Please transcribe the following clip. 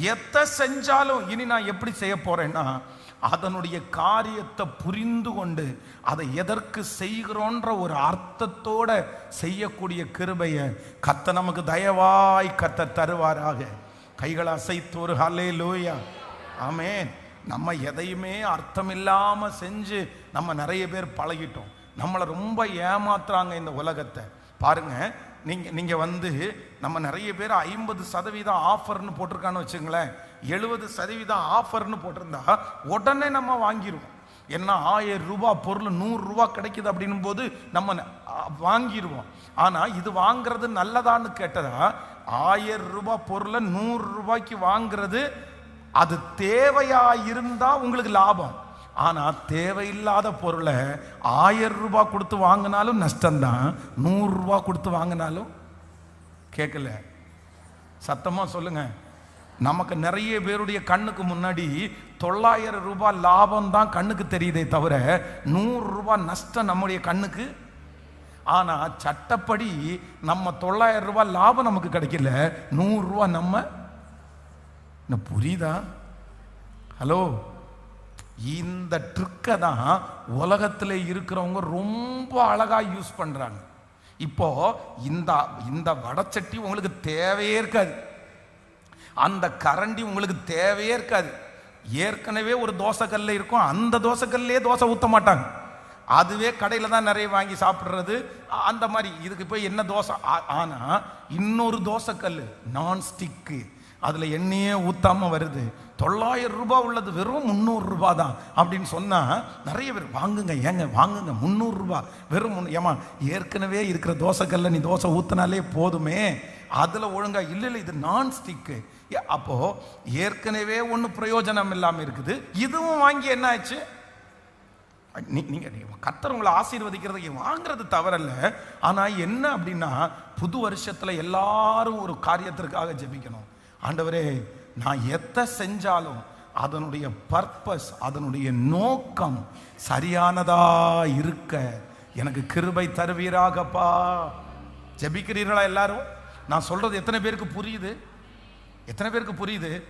எத்தை செஞ்சாலும் இனி நான் எப்படி செய்ய போறேன்னா அதனுடைய காரியத்தை புரிந்து கொண்டு அதை எதற்கு செய்கிறோன்ற ஒரு அர்த்தத்தோட செய்யக்கூடிய கிருபையை கத்த நமக்கு தயவாய் கத்த தருவாராக. கைகளை அசைத்து ஒரு ஹலே லோயா ஆமே நம்ம எதையுமே அர்த்தம் இல்லாம செஞ்சு நம்ம நிறைய பேர் பழகிட்டோம். நம்மளை ரொம்ப ஏமாத்துறாங்க இந்த உலகத்தை. பாருங்க நீங்கள் நீங்கள் வந்து நம்ம நிறைய பேர் ஐம்பது சதவீதம் ஆஃபர்னு போட்டிருக்கான்னு வச்சுங்களேன். எழுபது சதவீதம் ஆஃபர்னு போட்டிருந்தா உடனே நம்ம வாங்கிடுவோம் ஏன்னா ஆயிரம் ரூபா பொருள் நூறுரூவா கிடைக்குது அப்படின்னும் போது நம்ம வாங்கிடுவோம் ஆனால் இது வாங்குறது நல்லதான்னு கேட்டதா ஆயிரம் ரூபாய் பொருளை நூறு ரூபாய்க்கு வாங்குறது அது தேவையாக இருந்தால் உங்களுக்கு லாபம். ஆனால் தேவையில்லாத பொருளை ஆயிரம் ரூபாய் கொடுத்து வாங்கினாலும் நஷ்டம்தான். நூறுரூவா கொடுத்து வாங்கினாலும் கேட்கல. சத்தமாக சொல்லுங்க. நமக்கு நிறைய பேருடைய கண்ணுக்கு முன்னாடி தொள்ளாயிரம் ரூபாய் லாபம் தான் கண்ணுக்கு தெரியுதே தவிர நூறு ரூபாய் நஷ்டம் நம்முடைய கண்ணுக்கு. ஆனால் சட்டப்படி நம்ம தொள்ளாயிரம் ரூபாய் லாபம் நமக்கு கிடைக்கல நூறுரூவா நம்ம. என்ன புரியுதா? ஹலோ? இந்த ட்ரிக்கை தான் உலகத்தில் இருக்கிறவங்க ரொம்ப அழகாக யூஸ் பண்ணுறாங்க இப்போ இந்த இந்த வடச்சட்டி உங்களுக்கு தேவையே இருக்காது. அந்த கரண்டி உங்களுக்கு தேவையே இருக்காது. ஏற்கனவே ஒரு தோசைக்கல்ல இருக்கும் அந்த தோசைக்கல்லே தோசை ஊற்ற மாட்டாங்க. அதுவே கடையில் தான் நிறைய வாங்கி சாப்பிட்றது. அந்த மாதிரி. இதுக்கு போய் என்ன தோசை? ஆ- இன்னொரு தோசைக்கல் நான்ஸ்டிக்கு அதில் எண்ணெயே ஊற்றாமல் வருது. தொள்ளாயிரம் ரூபாய் உள்ளது வெறும் முந்நூறுரூபா தான் அப்படின்னு சொன்னால் நிறைய பேர் வாங்குங்க ஏங்க வாங்குங்க முந்நூறுரூபா வெறும் ஏமா ஏம்மா ஏற்கனவே இருக்கிற தோசைக்கல்ல நீ தோசை ஊற்றினாலே போதுமே. அதில் ஒழுங்காக இல்லை இல்லை இது நான் ஸ்டிக்கு அப்போது ஏற்கனவே ஒன்றும் பிரயோஜனம் இல்லாமல் இருக்குது. இதுவும் வாங்கி என்ன ஆச்சு? நீங்கள் கத்தர் உங்களை ஆசீர்வதிக்கிறதுக்கு வாங்குறது தவறல்ல. ஆனால் என்ன அப்படின்னா புது வருஷத்தில் எல்லாரும் ஒரு காரியத்திற்காக ஜெபிக்கணும். ஆண்டவரே நான் எத்தை செஞ்சாலும் அதனுடைய பர்பஸ் அதனுடைய நோக்கம் சரியானதா இருக்க எனக்கு கிருபை தருவீராகப்பா. ஜெபிக்கிறீர்களா எல்லாரும்? நான் சொல்றது எத்தனை பேருக்கு புரியுது? எத்தனை பேருக்கு புரியுது?